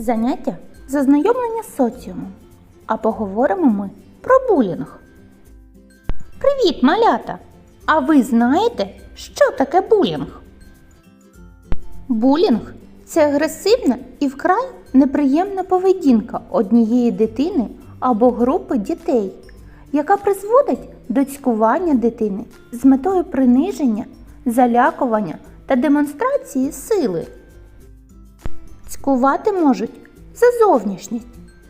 Заняття зазнайомлення з соціумом. А поговоримо ми про булінг. Привіт, малята! А ви знаєте, що таке булінг? Булінг це агресивна і вкрай неприємна поведінка однієї дитини або групи дітей, яка призводить до цькування дитини з метою приниження, залякування та демонстрації сили. Цькувати можуть за зовнішність,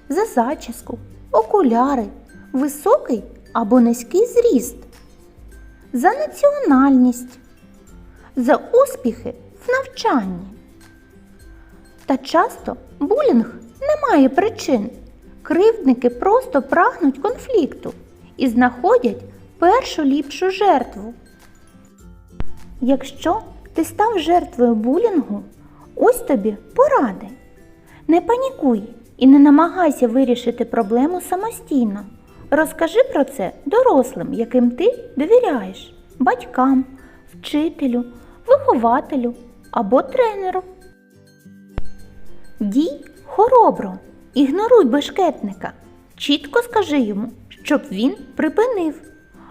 за зачіску, окуляри, високий або низький зріст, за національність, за успіхи в навчанні. Та часто булінг не має причин. Кривдники просто прагнуть конфлікту і знаходять першу ліпшу жертву. Якщо ти став жертвою булінгу, ось тобі поради. Не панікуй і не намагайся вирішити проблему самостійно. Розкажи про це дорослим, яким ти довіряєш, батькам, вчителю, вихователю або тренеру. Дій хоробро, ігноруй бешкетника. Чітко скажи йому, щоб він припинив,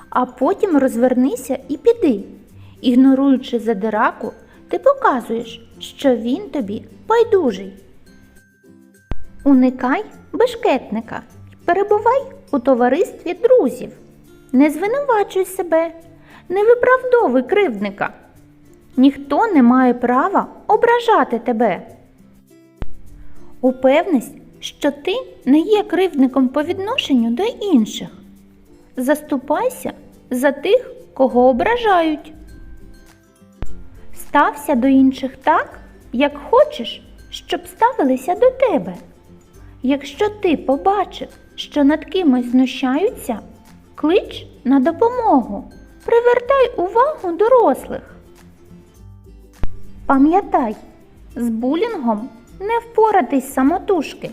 а потім розвернися і піди. Ігноруючи задираку, ти показуєш, що він тобі байдужий. Уникай бешкетника і перебувай у товаристві друзів. Не звинувачуй себе, не виправдовуй кривдника. Ніхто не має права ображати тебе. Упевнись, що ти не є кривдником по відношенню до інших. Заступайся за тих, кого ображають. Стався до інших так, як хочеш, щоб ставилися до тебе. Якщо ти побачив, що над кимось знущаються, клич на допомогу, привертай увагу дорослих. Пам'ятай, з булінгом не впоратись самотужки.